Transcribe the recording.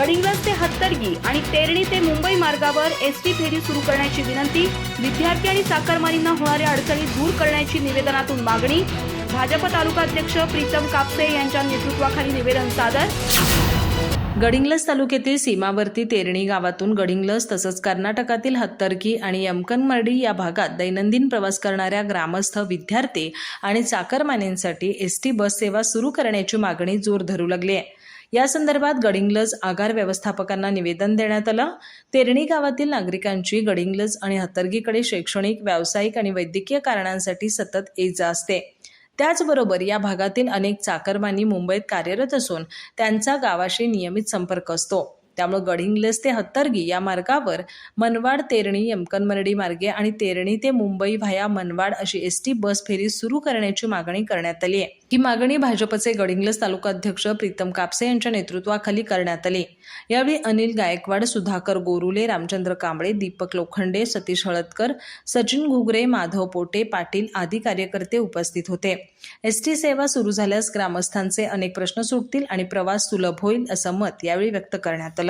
गडिंग्लज ते हत्तरगी आणि तेरणी ते मुंबई मार्गावर एस टी फेरी सुरू करण्याची विनंती विद्यार्थी आणि चाकरमानींना होणाऱ्या अडचणी दूर करण्याची निवेदनातून मागणी. भाजप तालुका अध्यक्ष प्रीतम कापसे यांच्या नेतृत्वाखाली निवेदन सादर. गडिंग्लस तालुक्यातील सीमावर्ती तेरणी गावातून गडिंग्लस तसंच कर्नाटकातील हत्तरकी आणि यमकनमर्डी या भागात दैनंदिन प्रवास करणाऱ्या ग्रामस्थ विद्यार्थी आणि चाकरमान्यांसाठी एस टी बस सेवा सुरू करण्याची मागणी जोर धरू लागली आहे. या संदर्भात गडिंग्लज आगार व्यवस्थापकांना निवेदन देण्यात आलं. तेरणी गावातील नागरिकांची गडिंग्लज आणि हत्तरगीकडे शैक्षणिक व्यावसायिक आणि वैद्यकीय कारणांसाठी सतत ये जा असते. त्याचबरोबर या भागातील अनेक चाकरमानी मुंबईत कार्यरत असून त्यांचा गावाशी नियमित संपर्क असतो. त्यामुळे गडिंग्लज ते हत्तरगी या मार्गावर मनवाड तेरणी यमकनमर्डी मार्गे आणि तेरणी ते मुंबई व्हाया मनवाड अशी एस टी बस फेरी सुरू करण्याची मागणी करण्यात आली आहे ही मागणी भाजपचे गडिंग्लज तालुका अध्यक्ष प्रीतम कापसे यांच्या नेतृत्वाखाली करण्यात आली. यावेळी अनिल गायकवाड सुधाकर गोरुले रामचंद्र कांबळे दीपक लोखंडे सतीश हळदकर सचिन घुगरे माधव पोटे पाटील आदी कार्यकर्ते उपस्थित होते. एस टी सेवा सुरू झाल्यास ग्रामस्थांचे अनेक प्रश्न सुटतील आणि प्रवास सुलभ होईल असं मत यावेळी व्यक्त करण्यात आलं.